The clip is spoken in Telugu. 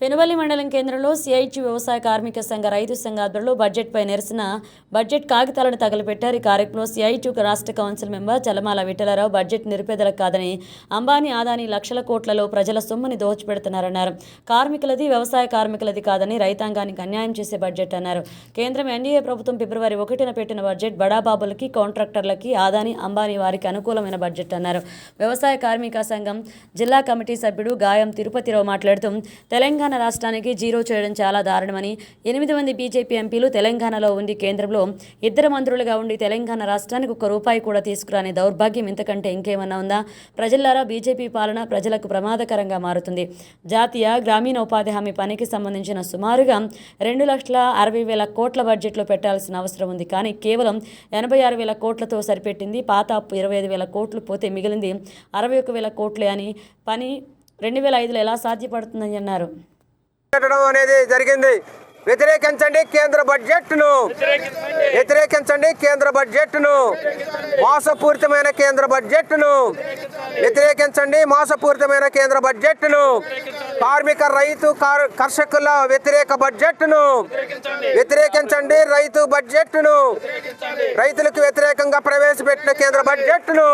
పెనుబల్లి మండలం కేంద్రంలో సిఐటి వ్యవసాయ కార్మిక సంఘ రైతు సంఘ ఆధ్వర్యంలో బడ్జెట్పై నిరసన బడ్జెట్ కాగితాలను తగలపెట్టారు ఈ కార్యక్రమంలో సిఐటి రాష్ట్ర council member Chalamala Vittalarao budget నిరుపేదలకు కాదని అంబానీ ఆదాని లక్షల కోట్లలో ప్రజల సొమ్ముని దోచిపెడుతున్నారన్నారు. కార్మికులది వ్యవసాయ కార్మికులది కాదని రైతాంగానికి అన్యాయం చేసే బడ్జెట్ అన్నారు. కేంద్రం ఎన్డీఏ ప్రభుత్వం ఫిబ్రవరి ఒకటిన పెట్టిన బడ్జెట్ బడాబాబులకి కాంట్రాక్టర్లకి ఆదాని అంబానీ వారికి అనుకూలమైన బడ్జెట్ అన్నారు. వ్యవసాయ కార్మిక సంఘం జిల్లా కమిటీ సభ్యుడు గాయం తిరుపతిరావు మాట్లాడుతూ తెలంగాణ తెలంగాణ రాష్ట్రానికి జీరో చేయడం చాలా దారుణమని ఎనిమిది మంది బీజేపీ ఎంపీలు తెలంగాణలో ఉండి కేంద్రంలో ఇద్దరు మంత్రులుగా ఉండి తెలంగాణ రాష్ట్రానికి ఒక్క రూపాయి కూడా తీసుకురాని దౌర్భాగ్యం ఇంతకంటే ఇంకేమన్నా ఉందా? ప్రజల్లారా బీజేపీ పాలన ప్రజలకు ప్రమాదకరంగా మారుతుంది. జాతీయ గ్రామీణ ఉపాధి హామీ పనికి సంబంధించిన సుమారుగా రెండు లక్షల అరవై వేల కోట్ల బడ్జెట్లో పెట్టాల్సిన అవసరం ఉంది. కానీ కేవలం ఎనభై ఆరు వేల కోట్లతో సరిపెట్టింది. పాత అప్పు ఇరవై ఐదు వేల కోట్లు పోతే మిగిలింది అరవై ఒక వేల కోట్లే అని పని రెండు వేల ఐదులో ఎలా సాధ్యపడుతుందని అన్నారు? పెట్టడం అనేది జరిగింది. వ్యతిరేకించండి కేంద్ర బడ్జెట్ను. వ్యతిరేకించండి కేంద్ర బడ్జెట్ను. మోసపూరితమైన కేంద్ర బడ్జెట్ను. వ్యతిరేకించండి మోసపూరితమైన కేంద్ర బడ్జెట్ను. కార్మిక రైతు కర్షకుల వ్యతిరేక బడ్జెట్ను. వ్యతిరేకించండి రైతు బడ్జెట్ను. రైతులకు వ్యతిరేకంగా ప్రవేశపెట్టిన కేంద్ర బడ్జెట్ను.